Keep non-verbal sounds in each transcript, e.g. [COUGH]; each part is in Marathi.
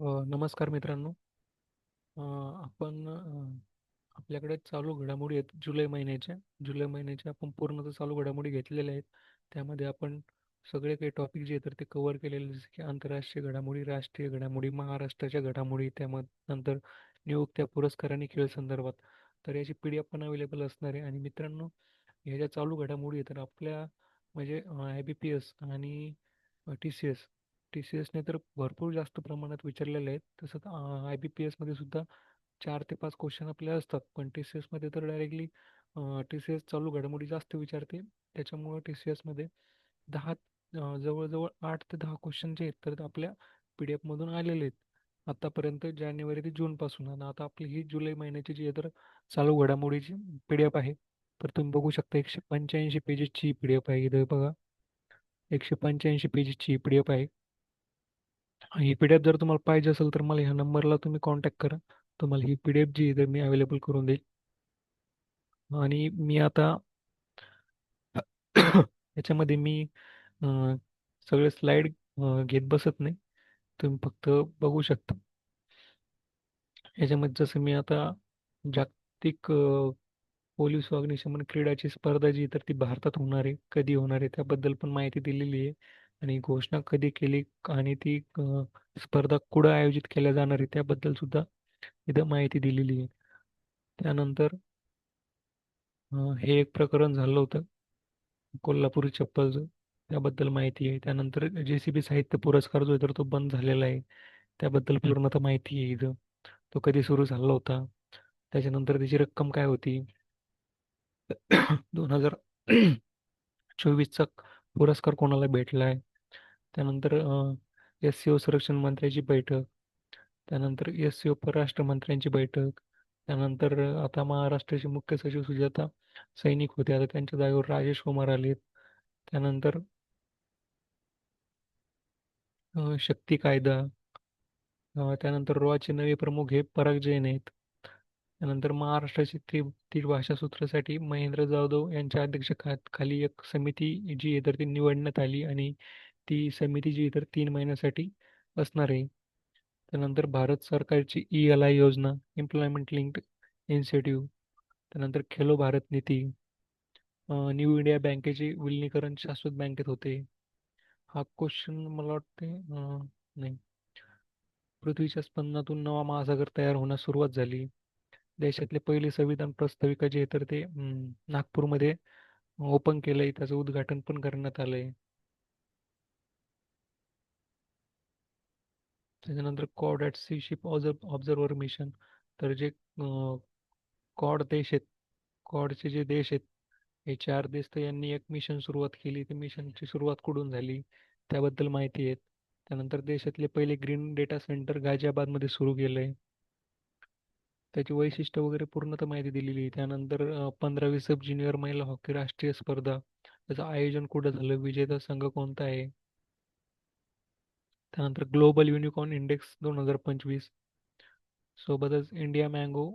नमस्कार मित्रांनो. अ, आपण अ, आपल्याकडे चालू घडामोडी आहेत जुलै महिन्याच्या. जुलै महिन्याच्या आपण पूर्ण तर चालू घडामोडी घेतलेल्या आहेत. त्यामध्ये आपण सगळे काही टॉपिक जे आहेत तर ते कव्हर केलेले जसे की आंतरराष्ट्रीय घडामोडी राष्ट्रीय घडामोडी महाराष्ट्राच्या घडामोडी त्यामध्ये नंतर नियुक्त्या पुरस्कार आणि खेळ संदर्भात. तर याची पी डी एफ पण अवेलेबल असणार आहे. आणि मित्रांनो ह्या ज्या चालू घडामोडी आहेत तर आपल्या म्हणजे आय बी पी एस आणि T C S T C एसने तर भरपूर जास्त प्रमाणात विचारलेले आहेत. तसंच आय बी पी एसमध्ये सुद्धा चार ते पाच क्वेश्चन आपले असतात. पण टी सी एसमध्ये तर डायरेक्टली टी सी एस चालू घडामोडी जास्त विचारते. त्याच्यामुळं टी सी एसमध्ये दहा जवळजवळ आठ ते दहा क्वेश्चन जे आहेत तर आपल्या पी डी एफमधून आलेले आहेत. आतापर्यंत जानेवारी ते जूनपासून आणि आता आपली ही जुलै महिन्याची जी आहे तर चालू घडामोडीची पी डी एफ आहे. तर तुम्ही बघू शकता एकशे पंच्याऐंशी पेजेसची पी डी एफ आहे. इथं बघा. एकशे पंच्याऐंशी पेजेसची पी डी एफ आहे. ही पी डी एफ जर तुम्हाला पाहिजे असेल तर मला ह्या नंबरला तुम्ही कॉन्टॅक्ट करा. तुम्हाला ही पी डी एफ जी आहे तर मी अवेलेबल करून देईल आणि मी आता याच्यामध्ये मी सगळे स्लाइड घेत बसत नाही. तुम्ही फक्त बघू शकता. याच्यामध्ये जसं मी आता जागतिक पोलीस अग्निशमन क्रीडाची स्पर्धा जी तर ती भारतात होणार आहे. कधी होणार आहे त्याबद्दल पण माहिती दिलेली आहे. आणि घोषणा कधी केली आणि ती अं, स्पर्धा कुठं आयोजित केल्या जाणार आहे त्याबद्दल सुद्धा इथं माहिती दिलेली आहे. त्यानंतर अं, हे एक प्रकरण झालं होतं कोल्हापुरी चप्पलचं त्याबद्दल माहिती आहे. त्यानंतर जे सी बी साहित्य पुरस्कार जो आहे तर तो बंद झालेला आहे. त्याबद्दल पूर्णतः माहिती आहे इथं. तो कधी सुरू झाला होता? त्याच्यानंतर त्याची रक्कम काय होती? दोन हजार चोवीसचा पुरस्कार कोणाला भेटला आहे? त्यानंतर एस सी ओ संरक्षण मंत्र्याची बैठक. त्यानंतर एस सी ओ परराष्ट्र मंत्र्यांची बैठक. त्यानंतर आता महाराष्ट्राचे मुख्य सचिव सुजाता सैनिक होते. आता त्यांच्या जागेवर राजेश कुमार आलेत. त्यानंतर शक्ती कायदा. त्यानंतर रोआचे नवे प्रमुख हे पराग जैन आहेत. त्यानंतर महाराष्ट्राची त्रि त्रिभाषा सूत्रासाठी महेंद्र जाधव यांच्या अध्यक्षखाखाली एक समिती जी आहे तर ती निवडण्यात आली आणि ती समिती जी इतर तर तीन महिन्यासाठी असणार आहे. त्यानंतर भारत सरकारची ई एल आय योजना एम्प्लॉयमेंट लिंक्ड इन्सेटिव्ह त्यानंतर खेलो भारत नीती न्यू इंडिया बँकेचे विलिनीकरण शाश्वत बँकेत होते. हा क्वेश्चन मला वाटते नाही. पृथ्वीच्या स्पंदनातून नवा महासागर तयार होण्यास सुरुवात झाली. देशातले पहिले संविधान प्रस्ताविका जे आहे तर ते नागपूरमध्ये ओपन केलंय. त्याचं उद्घाटन पण करण्यात आलंय. त्याच्यानंतर cod at sea ship observer mission तर जे कॉड देश आहेत कॉडचे जे देश आहेत हे चार देश तर यांनी एक मिशन सुरुवात केली. ते मिशनची सुरुवात कुठून झाली? त्याबद्दल माहिती आहे. त्यानंतर देशातले पहिले ग्रीन डेटा सेंटर गाझियाबादमध्ये सुरू केलंय. त्याची वैशिष्ट्य वगैरे पूर्णतः माहिती दिलेली आहे. त्यानंतर पंधरावी सब ज्युनियर महिला हॉकी राष्ट्रीय स्पर्धा. त्याचं आयोजन कुठं झालं? विजेता संघ कोणता आहे? त्यानंतर ग्लोबल युनिकॉर्न इंडेक्स दोन हजार पंचवीस. सोबतच इंडिया मँगो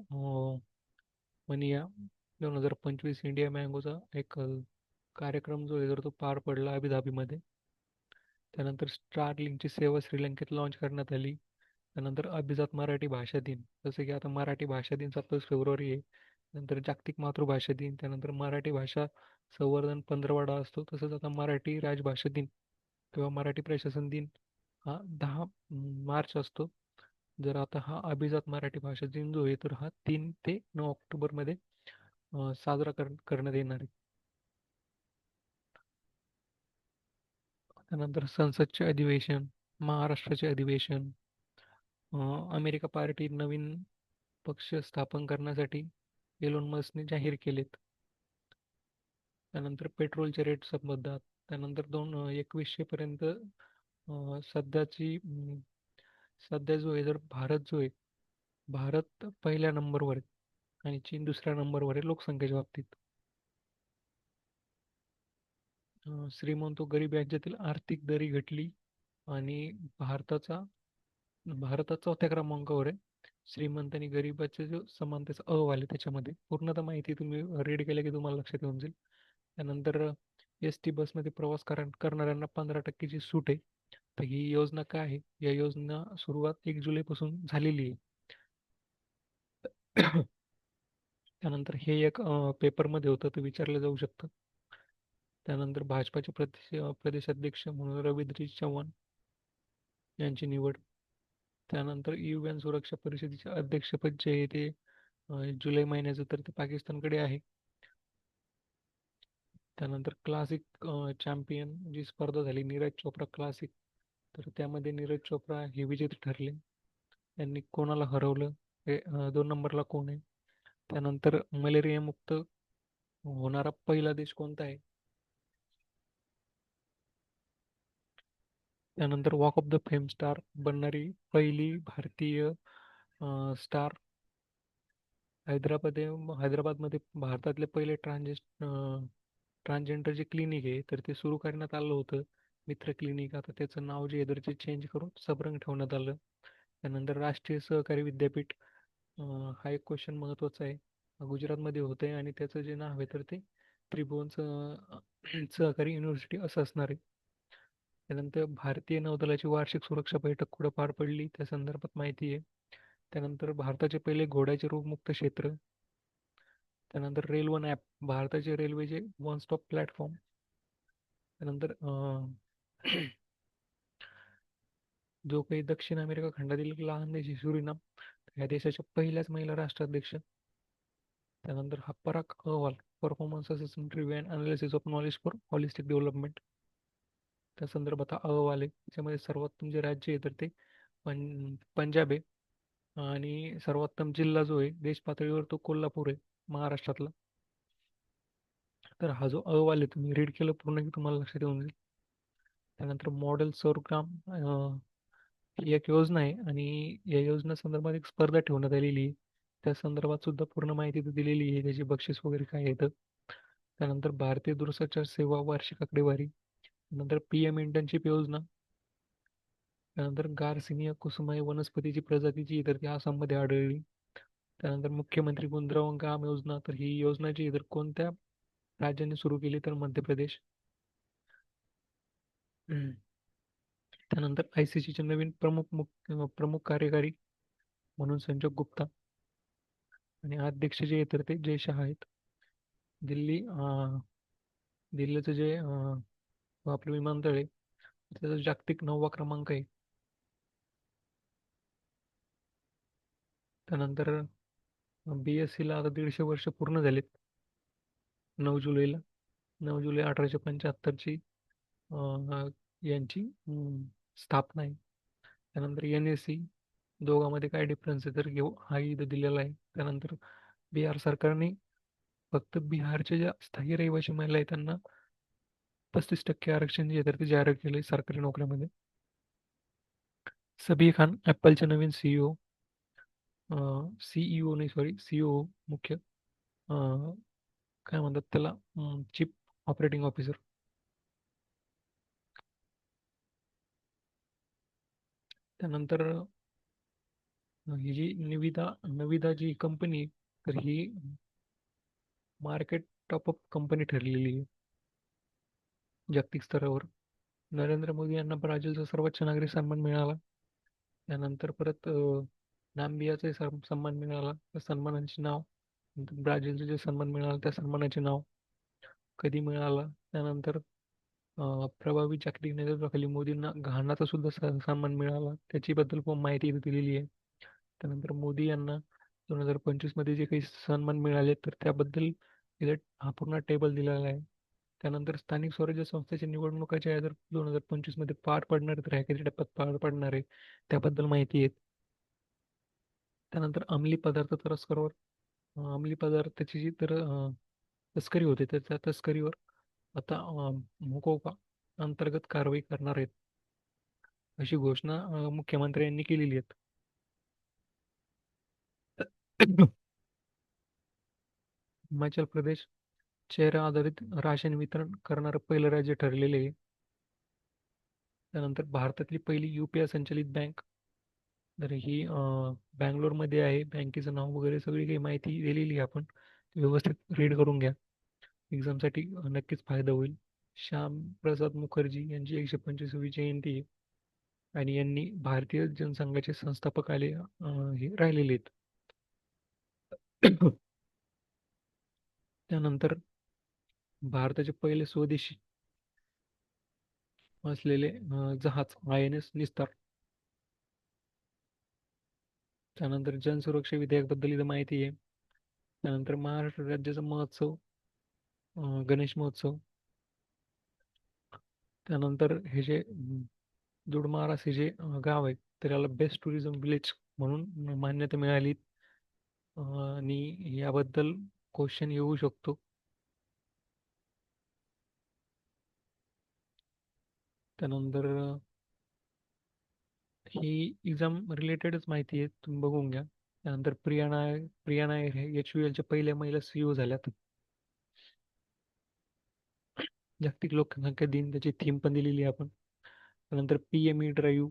मनिया दोन हजार पंचवीस इंडिया मँगोचा एक कार्यक्रम जो आहे जर तो पार पडला अबुधाबीमध्ये त्यानंतर स्टारलिंकची सेवा श्रीलंकेत लॉन्च करण्यात आली. त्यानंतर अभिजात मराठी भाषा दिन. जसं की आता मराठी भाषा दिन सत्तावीस फेब्रुवारी आहे. नंतर जागतिक मातृभाषा दिन. त्यानंतर मराठी भाषा संवर्धन पंधरवाडा असतो. तसंच आता मराठी राजभाषा दिन किंवा मराठी प्रशासन दिन हा दहा मार्च असतो. जर आता हा अभिजात मराठी भाषा दिन जो आहे तर हा तीन ते नऊ ऑक्टोबरमध्ये साजरा कर करण्यात येणार आहे. त्यानंतर संसदचे अधिवेशन महाराष्ट्राचे अधिवेशन अमेरिका पार्टी नवीन पक्ष स्थापन करण्यासाठी एलोन मस्कने जाहीर केलेत. त्यानंतर पेट्रोलचे रेट संबंधात त्यानंतर दोन एकवीसशे पर्यंत सध्याची सध्या जो आहे जर भारत जो आहे भारत पहिल्या नंबरवर आहे आणि चीन दुसऱ्या नंबरवर आहे लोकसंख्येच्या बाबतीत. श्रीमंत गरीब यांच्यातील आर्थिक दरी घटली आणि भारताचा भारतात चौथ्या क्रमांकावर आहे. श्रीमंत आणि गरीबाचे जो समानतेचा अहवाल आहे त्याच्यामध्ये. पूर्णतः माहिती तुम्ही रीड केल्या की तुम्हाला लक्षात येऊन जाईल. त्यानंतर एस टी बसमध्ये प्रवास करणाऱ्यांना पंधरा टक्केची सूट आहे. तर ही योजना काय आहे? या योजना सुरुवात एक जुलैपासून झालेली आहे. त्यानंतर हे एक पेपरमध्ये होतं ते विचारलं जाऊ शकतं. त्यानंतर भाजपाचे प्रदेश प्रदेशाध्यक्ष म्हणून रवींद्र चव्हाण यांची निवड. त्यानंतर यू एन सुरक्षा परिषदेचे अध्यक्षपद जे आहे ते जुलै महिन्याचं तर ते पाकिस्तानकडे आहे. त्यानंतर क्लासिक चॅम्पियन जी स्पर्धा झाली नीरज चोप्रा क्लासिक तर त्यामध्ये नीरज चोप्रा हे विजेते ठरले. यांनी कोणाला हरवलं? हे दोन नंबरला कोण आहे? त्यानंतर मलेरिया मुक्त होणारा पहिला देश कोणता आहे? त्यानंतर walk of the fame star बनणारी पहिली भारतीय स्टार हैदराबाद हैदराबादमध्ये भारतातले पहिले ट्रान्जेस्ट ट्रान्सजेंडर जे क्लिनिक आहे तर ते सुरू करण्यात आलं होतं. मित्र क्लिनिक आता त्याचं नाव जे आहे ते चेंज करून सबरंग ठेवण्यात आलं. त्यानंतर राष्ट्रीय सहकारी विद्यापीठ हा एक क्वेश्चन महत्त्वाचा आहे. गुजरातमध्ये होतं आहे आणि त्याचं जे नाव आहे तर ते त्रिभुवन [CLEARS THROAT] सहकारी युनिव्हर्सिटी असं असणार आहे. त्यानंतर भारतीय नौदलाची वार्षिक सुरक्षा बैठक कुठं पार पडली? त्या संदर्भात माहिती आहे. त्यानंतर भारताचे पहिले घोड्याचे रोगमुक्त क्षेत्र. त्यानंतर रेल वन ॲप भारताचे रेल्वेचे वन स्टॉप प्लॅटफॉर्म. त्यानंतर जो काही दक्षिण अमेरिका खंडातील लहान देश सुरिनाम या देशाच्या पहिल्याच महिला राष्ट्राध्यक्ष. त्यानंतर हा पराक अहवाल performance assessment review and analysis of knowledge for holistic development त्या संदर्भात हा अहवाल आहे त्याच्यामध्ये सर्वोत्तम जे राज्य आहे तर ते पं पंजाब आहे. आणि सर्वोत्तम जिल्हा जो आहे देश पातळीवर तो कोल्हापूर आहे महाराष्ट्रातला. तर हा जो अहवाल आहे तुम्ही रीड केलं पूर्ण की तुम्हाला लक्षात येऊन जाईल. त्यानंतर मॉडेल सौरग्राम ही एक योजना आहे आणि या योजना संदर्भात एक स्पर्धा ठेवण्यात आलेली आहे. त्या संदर्भात सुद्धा पूर्ण माहिती दिलेली आहे त्याची बक्षीस वगैरे काय येतं त्यानंतर भारतीय दूरसंचार सेवा वार्षिक आकडेवारी नंतर पी एम इंटर्नशिप योजना. त्यानंतर गारसिनिया कुसुमाई वनस्पतीची प्रजातीची इतर ती आसाममध्ये आढळली. त्यानंतर मुख्यमंत्री गुंजराव गाम योजना तर ही योजना जी इतर कोणत्या राज्याने सुरू केली? तर मध्य प्रदेश. त्यानंतर आय सी सीचे नवीन प्रमुख मुख्य प्रमुख कार्यकारी म्हणून संजोग गुप्ता आणि अध्यक्ष जे तर ते जय शहा आहेत. दिल्ली दिल्लीचं जे आपलं विमानतळ आहे. त्याचा जागतिक नववा क्रमांक आहे. त्यानंतर बी एस सीला आता दीडशे वर्ष पूर्ण झालेत. नऊ जुलैला नऊ जुलै अठराशे पंच्याहत्तरची यांची स्थापना आहे. त्यानंतर एन एस सी दोघांमध्ये काय डिफरन्स आहे तर घेऊ हा इथं दिलेला आहे. त्यानंतर बिहार सरकारने फक्त बिहारच्या ज्या स्थायी रहिवासी महिला आहेत त्यांना पस्तीस टक्के आरक्षण जे तर ते जाहीर केले सरकारी नोकऱ्यामध्ये. सबी खान ॲपलचे नवीन सीईओ सीईओ नाही सॉरी सीईओ मुख्य काय म्हणतात त्याला चीफ ऑपरेटिंग ऑफिसर त्यानंतर ही जी निविदा नविदा जी कंपनी तर ही मार्केट टॉपअप कंपनी ठरलेली आहे. जागतिक स्तरावर. नरेंद्र मोदी यांना ब्राझीलचा सर्वोच्च नागरी सन्मान मिळाला. त्यानंतर परत नांबियाचा सन्मान मिळाला. त्या सन्मानाचे नाव ब्राझीलचे जे सन्मान मिळाला त्या सन्मानाचे नाव कधी मिळाला? त्यानंतर प्रभावी जागतिक नेतृत्वाखाली मोदींना घाणाचा सुद्धा सन्मान मिळाला. त्याच्याबद्दल पण माहिती दिलेली आहे. त्यानंतर मोदी यांना दोन हजार पंचवीसमध्ये जे काही सन्मान मिळाले तर त्याबद्दल इथे हा पूर्ण टेबल दिलेला आहे. त्यानंतर स्थानिक स्वराज्य संस्थेच्या निवडणुकाच्या जर दोन हजार पंचवीसमध्ये पार पडणार तर ह्या किती टप्प्यात पार पडणार आहे त्याबद्दल माहिती आहे त्यानंतर अंमली पदार्थ तस्करवर अंमली पदार्थाची जी तर तस्करी होते तर त्या तस्करीवर आता मोकोपा अंतर्गत कारवाई करणार आहेत. अशी घोषणा मुख्यमंत्र्यांनी केलेली आहे हिमाचल प्रदेश चेहरा आधारित राशन वितरण करणारं पहिलं राज्य ठरलेले आहे. त्यानंतर भारतातली पहिली यू पी आय संचलित बँक. तर ही बँगलोरमध्ये आहे. बँकेचं नाव वगैरे सगळी काही माहिती दिलेली आहे आपण. व्यवस्थित रीड करून घ्या. एक्झामसाठी नक्कीच फायदा होईल. श्याम प्रसाद मुखर्जी यांची एकशे पंचवीसवी जयंती आहे. आणि यांनी भारतीय जनसंघाचे संस्थापक आले हे राहिलेले आहेत. [COUGHS] त्यानंतर भारताचे पहिले स्वदेशी असलेले जहाज आय एन एस निस्तार. त्यानंतर जनसुरक्षा विधेयकबद्दल इथं माहिती आहे. त्यानंतर महाराष्ट्र राज्याचा महोत्सव गणेश महोत्सव. त्यानंतर हे जे दुडमारास हे जे गाव आहे त्याला बेस्ट टुरिझम विलेज म्हणून मान्यता मिळाली. आणि याबद्दल क्वेश्चन येऊ शकतो. त्यानंतर ही एक्झाम रिलेटेडच माहिती आहे तुम्ही बघून घ्या. त्यानंतर प्रिया नायर प्रिया नायर हे एच यू एलच्या पहिल्या महिला सीईओ झाल्यात. जागतिक लोकसंख्या दिन त्याची थीम पण दिलेली आहे आपण. त्यानंतर पी एम ई ड्राईव्ह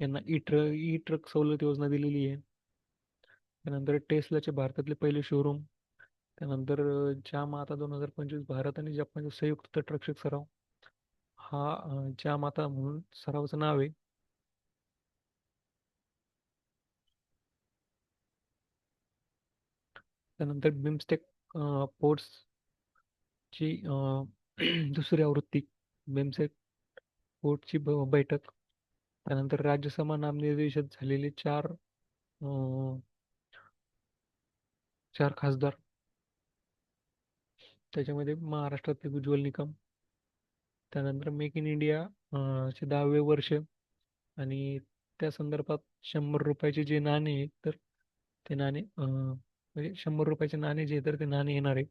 यांना ई ट्र ई ट्रक सवलत योजना दिलेली आहे. त्यानंतर टेस्लाचे भारतातले पहिले शोरूम त्यानंतर जाम आता दोन हजार पंचवीस भारत आणि जपानचे संयुक्त तटरक्षक सराव. हा ज्या माता म्हणून सरावाचं नाव आहे. त्यानंतर बिमस्टेक ची [CLEARS THROAT] दुसरी आवृत्ती बिमस्टेक पोर्टची बैठक. त्यानंतर राज्यसभा नामनिर्देशित झालेले चार चार खासदार. त्याच्यामध्ये महाराष्ट्रातले उज्ज्वल निकम त्यानंतर मेक इन इंडिया चे दहावे वर्ष आणि त्या संदर्भात शंभर रुपयाचे जे नाणे आहेत तर ते नाणे म्हणजे शंभर रुपयाचे नाणे जे तर ते नाणे येणार आहे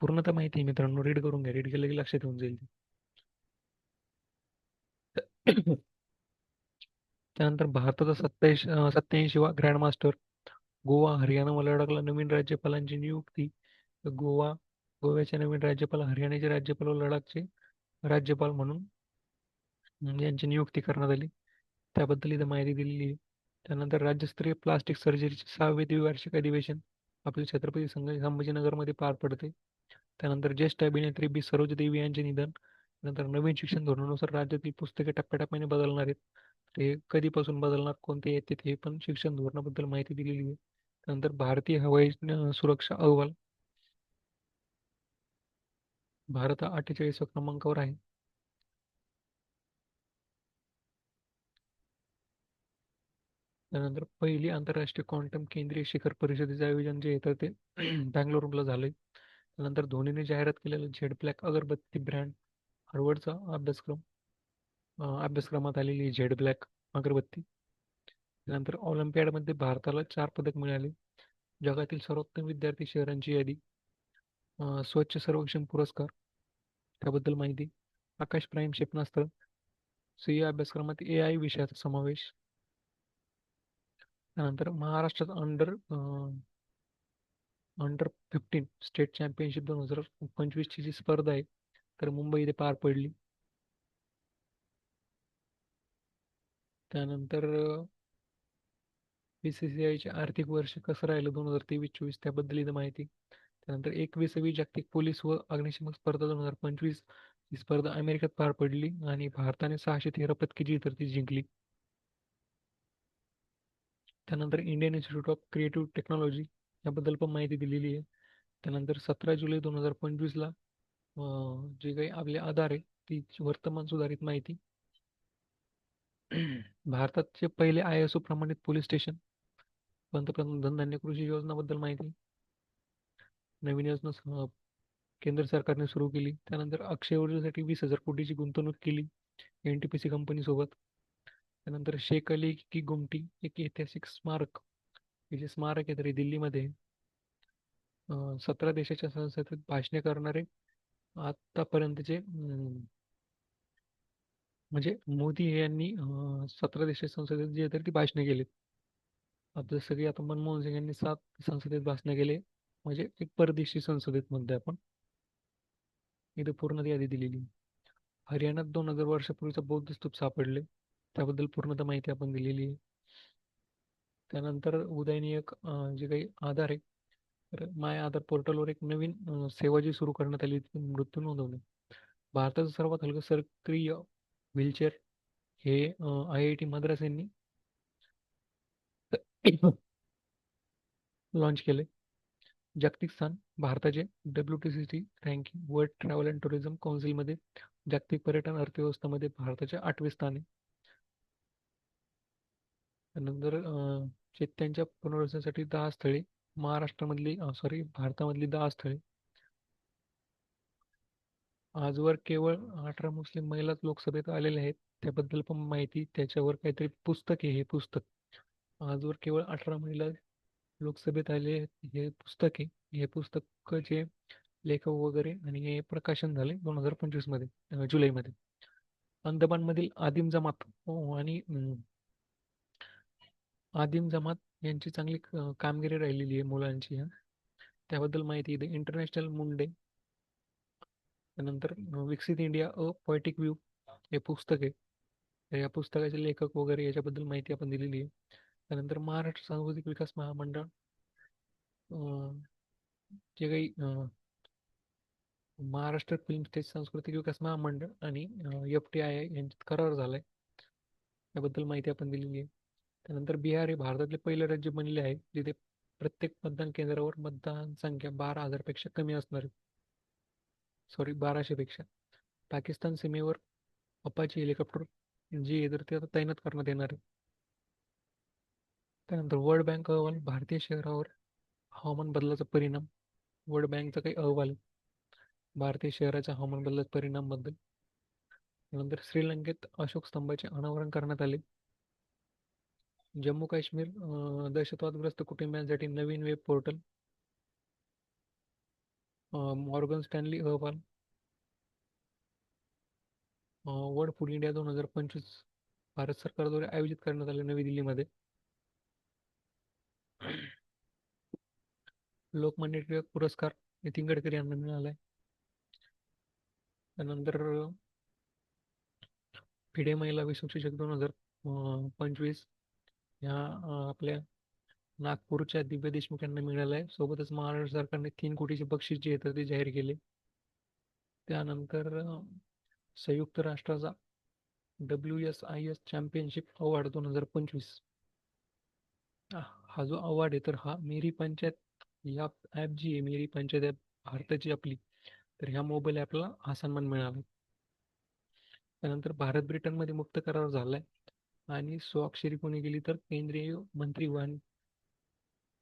पूर्णतः माहिती आहे मित्रांनो रीड करून घ्या रीड केलं की लक्षात येऊन जाईल. त्यानंतर भारताचा सत्याऐंशी सत्याऐंशी वा ग्रँड मास्टर गोवा हरियाणा व लडाखला नवीन राज्यपालांची नियुक्ती गोवा गोव्याचे नवीन राज्यपाल हरियाणाचे राज्यपाल व लडाखचे राज्यपाल म्हणून यांची नियुक्ती करण्यात आली. त्याबद्दल इथं माहिती दिलेली आहे. त्यानंतर राज्यस्तरीय प्लास्टिक सर्जरीचे सहावे द्विवार्षिक अधिवेशन आपले छत्रपती संभाजीनगरमध्ये पार पडते. त्यानंतर ज्येष्ठ अभिनेत्री बी. सरोज देवी यांचे निधन. नंतर नवीन शिक्षण धोरणानुसार राज्यातील पुस्तके टप्प्याटप्प्याने बदलणार आहेत. ते कधीपासून बदलणार कोणते येते हे पण शिक्षण धोरणाबद्दल माहिती दिलेली आहे. त्यानंतर भारतीय हवाई सुरक्षा अहवाल भारत हा अठ्ठेचाळीसव्या क्रमांकावर आहे. त्यानंतर पहिली आंतरराष्ट्रीय क्वांटम केंद्रीय शिखर परिषदेचे आयोजन जे येतं ते [CLEARS THROAT] बँगलोरला झालंय. त्यानंतर धोनीने जाहिरात केलेलं झेड ब्लॅक अगरबत्ती ब्रँड हार्वर्डचा अभ्यासक्रम अभ्यासक्रमात आलेली झेड ब्लॅक अगरबत्ती. त्यानंतर ऑलिम्पियाडमध्ये भारताला चार पदक मिळाले. जगातील सर्वोत्तम विद्यार्थी शहरांची यादी स्वच्छ सर्वेक्षण पुरस्कार त्याबद्दल माहिती आकाश प्राईम क्षेपणास्त्र सी अभ्यासक्रमात ए आय विषयाचा समावेश. त्यानंतर महाराष्ट्रात under under fifteen state championship दोन हजार पंचवीसची जी स्पर्धा आहे तर मुंबई इथे पार पडली. त्यानंतर बी सी सी आयचे आर्थिक वर्ष कसं राहिलं दोन हजार तेवीस चोवीस त्याबद्दल इथं माहिती. त्यानंतर एकविसावी जागतिक पोलीस व अग्निशमक स्पर्धा दोन हजार पंचवीस ही स्पर्धा अमेरिकेत पार पडली आणि भारताने सहाशे तेरा पदकी जी तर ती जिंकली. त्यानंतर Indian institute of creative technology याबद्दल पण माहिती दिलेली आहे. त्यानंतर सतरा जुलै दोन हजार पंचवीसला जे काही आपले आधार आहे ती वर्तमान सुधारित माहिती. भारताचे पहिले आय एस ओ प्रमाणित पोलीस स्टेशन पंतप्रधान धनधान्य कृषी योजनाबद्दल माहिती. नवीन योजना केंद्र सरकारने सुरू केली. त्यानंतर अक्षय ऊर्जेसाठी वीस हजार कोटीची गुंतवणूक केली एन टी पी सी कंपनीसोबत त्यानंतर शेख अली की गुमटी एक ऐतिहासिक स्मारक. हे जे स्मारक आहे तरी दिल्लीमध्ये सतरा देशाच्या संसदेत भाषणे करणारे आतापर्यंतचे म्हणजे मोदी यांनी सतरा देशाच्या संसदेत जे तर ती भाषणे केली आता जसं की आता मनमोहन सिंग यांनी सात संसदेत भाषणे केले. म्हणजे एक परदेशी संसदेत म्हणतोय आपण. इथे पूर्ण यादी दिलेली. हरियाणात दोन हजार वर्षापूर्वीचा बौद्ध स्तूप सापडले. त्याबद्दल पूर्णतः माहिती आपण दिलेली आहे. त्यानंतर उदयनियक जे काही आधार आहे तर माय आधार पोर्टलवर एक नवीन सेवा जी सुरू करण्यात आली मृत्यू नोंदवणे भारताचं सर्वात हलकं सक्रिय व्हीलचेअर हे आय आय टी मद्रास यांनी [COUGHS] लॉन्च केले जागतिक स्थान भारताचे W T T C ranking world travel and tourism काउन्सिलमध्ये जागतिक पर्यटन अर्थव्यवस्थामध्ये भारताचे आठवे स्थान आहे. त्यानंतर चैत्यांच्या पुनर्वसनासाठी दहा स्थळे महाराष्ट्रामधली सॉरी भारतामधली दहा स्थळे. आजवर केवळ अठरा मुस्लिम महिलाच लोकसभेत आलेल्या आहेत. त्याबद्दल पण माहिती त्याच्यावर काहीतरी पुस्तक आहे हे पुस्तक. आजवर केवळ अठरा महिला लोकसभेत आले हे पुस्तक आहे हे पुस्तकचे लेखक वगैरे आणि हे प्रकाशन झाले दोन हजार पंचवीसमध्ये जुलैमध्ये. अंदमानमधील आदिम जमात हो, आणि आदिम जमात यांची चांगली कामगिरी राहिलेली आहे मुलांची त्याबद्दल माहिती आहे इंटरनॅशनल मुंडे त्यानंतर विकसित इंडिया अ पॉयटिक व्ह्यू हे पुस्तक आहे. या पुस्तकाचे लेखक वगैरे याच्याबद्दल माहिती आपण दिलेली आहे. त्यानंतर महाराष्ट्र सांस्कृतिक विकास महामंडळ जे काही महाराष्ट्र फिल्म स्टेज सांस्कृतिक विकास महामंडळ आणि एफ टी आय आय यांच्यात करार झालाय. याबद्दल माहिती आपण दिलेली आहे. त्यानंतर बिहार हे भारतातले पहिले राज्य बनले आहे जिथे प्रत्येक मतदान केंद्रावर मतदान संख्या बारा हजारपेक्षा कमी असणार सॉरी बाराशे पेक्षा. पाकिस्तान सीमेवर अपाची हेलिकॉप्टर जी आहे तर ते आता तैनात करण्यात येणार आहे. त्यानंतर वर्ल्ड बँक अहवाल भारतीय शहरावर हवामान बदलाचा परिणाम वर्ल्ड बँकचा काही अहवाल भारतीय शहराच्या हवामान बदलाच्या परिणामबद्दल. नंतर श्रीलंकेत अशोक स्तंभाचे अनावरण करण्यात आले. जम्मू काश्मीर दहशतवादग्रस्त कुटुंबियांसाठी नवीन वेब पोर्टल. मॉर्गन स्टॅनली अहवाल. वर्ल्ड फूड इंडिया दोन हजार पंचवीस भारत सरकारद्वारे आयोजित करण्यात आले नवी दिल्लीमध्ये. लोकमान्य टिळक पुरस्कार नितीन गडकरी यांना मिळालाय. त्यानंतर फिडे महिला विश्वचषक दोन हजार पंचवीस ह्या आपल्या नागपूरच्या दिव्य देशमुख यांना मिळाला आहे सोबतच महाराष्ट्र सरकारने तीन कोटीचे बक्षीस जे येतं ते जाहीर केले. त्यानंतर संयुक्त राष्ट्राचा W S I S championship award दोन हजार पंचवीस. हा जो अवॉर्ड आहे तर हा मेरी पंचायत या ॲप जी आहे मेरी पंचायत ॲप भारताची आपली तर ह्या मोबाईल ॲपला हा सन्मान मिळाला. त्यानंतर भारत ब्रिटनमध्ये मुक्त करार झालाय. आणि स्वाक्षरी कोणी केली तर केंद्रीय मंत्री वाहन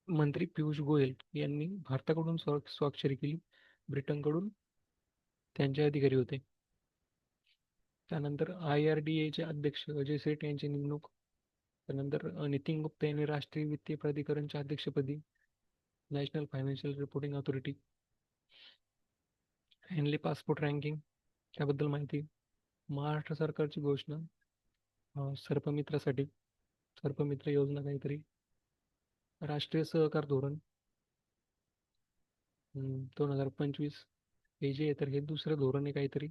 मंत्री पियुष गोयल यांनी भारताकडून स्वाक्षरी केली. ब्रिटनकडून त्यांचे अधिकारी होते. त्यानंतर आय आर डी एचे अध्यक्ष अजय सेठ यांची नेमणूक. त्यानंतर नितीन गुप्ता यांनी राष्ट्रीय वित्तीय प्राधिकरणच्या अध्यक्षपदी national financial reporting authority Henley passport ranking त्याबद्दल माहिती. महाराष्ट्र सरकारची घोषणा. सर्पमित्रासाठी. सर्पमित्र योजना काहीतरी. राष्ट्रीय सहकार धोरण. दोन हजार पंचवीस. हे जे आहे तर हे दुसरं धोरण आहे काहीतरी.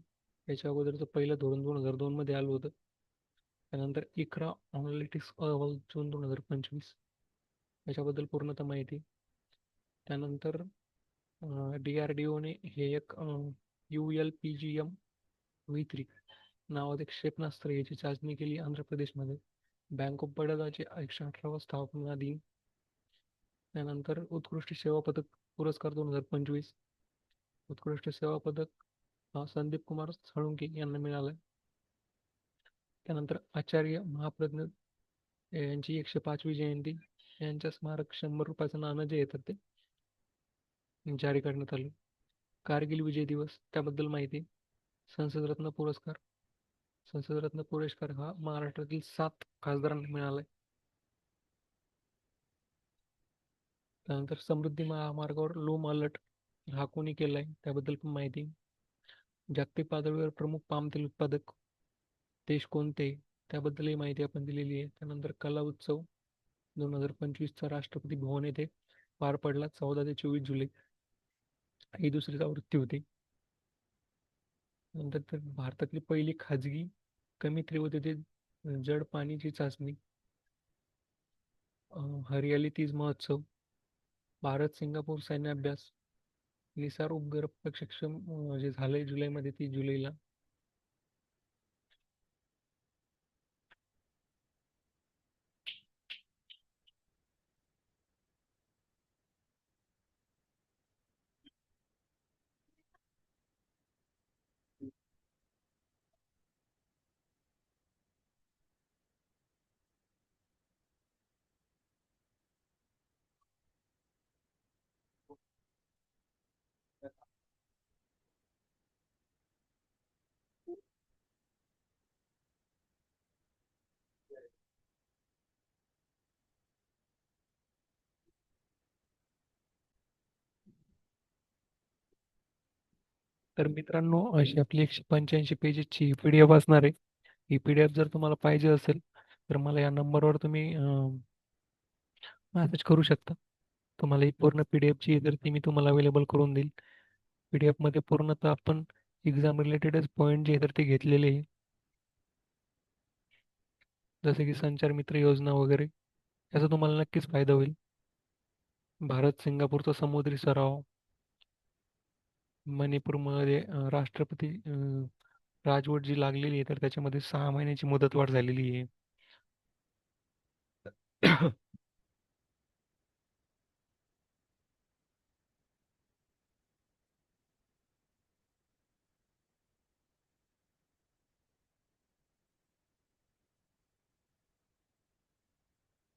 याच्या अगोदरचं पहिलं धोरण दोन हजार दोन मध्ये आलं होतं. त्यानंतर इकरा ऑनलिटिक्स अहवाल जून दोन हजार पंचवीस. याच्याबद्दल पूर्णतः माहिती. त्यानंतर डी आर डी ओने हे एक U L P G M V three नावाचे क्षेपणास्त्र याची चाचणी केली आंध्र प्रदेशमध्ये. बँक ऑफ बडोदाचे एकशे अठरावा स्थापना दिन. त्यानंतर उत्कृष्ट सेवा पदक पुरस्कार दोन हजार पंचवीस. उत्कृष्ट सेवा पदक संदीप कुमार साळुंके यांना मिळालाय त्यानंतर आचार्य महाप्रज्ञ यांची एकशे पाचवी जयंती. यांच्या स्मारक शंभर रुपयाचं नाणं जे येतात ते जारी करण्यात आले. कारगिल विजय दिवस त्याबद्दल माहिती संसदरत्न पुरस्कार. संसदरत्न पुरस्कार हा महाराष्ट्रातील सात खासदारांना मिळालाय. त्यानंतर समृद्धी महामार्गावर लोम अलर्ट हा कोणी केलाय त्याबद्दल पण माहिती. जागतिक पातळीवर प्रमुख पाम तेल उत्पादक देश कोणते त्याबद्दलही माहिती आपण दिलेली आहे. त्यानंतर कला उत्सव दोन हजार पंचवीसचा राष्ट्रपती भवन येथे पार पडला चौदा ते चोवीस जुलै. ही दुसरीच आवृत्ती होती. नंतर तर भारतातली पहिली खाजगी कमी तीव्रतेचे जड पाणीची चाचणी. हरियाली तीज महोत्सव. भारत सिंगापूर सैन्य अभ्यास निसार उपग्रह प्रक्षेक्षम जे झालंय जुलैमध्ये तीस जुलैला. तर मित्रांनो अशी आपली एकशे पंच्याऐंशी पेजेसची पी डी एफ असणार आहे. ही पी डी एफ जर तुम्हाला पाहिजे असेल तर मला या नंबरवर तुम्ही मॅसेज करू शकता. तुम्हाला ही पूर्ण पी डी एफची जर ती मी तुम्हाला अवेलेबल करून देईल. पी डी एफमध्ये पूर्णतः आपण एक्झाम रिलेटेडच पॉईंट जे तर ते घेतलेले आहे. जसे की संचार मित्र योजना वगैरे याचा तुम्हाला नक्कीच फायदा होईल. भारत सिंगापूरचा समुद्री सराव मणिपूरमध्ये राष्ट्रपती राजवट जी लागलेली आहे तर त्याच्यामध्ये सहा महिन्याची मुदतवाढ झालेली आहे.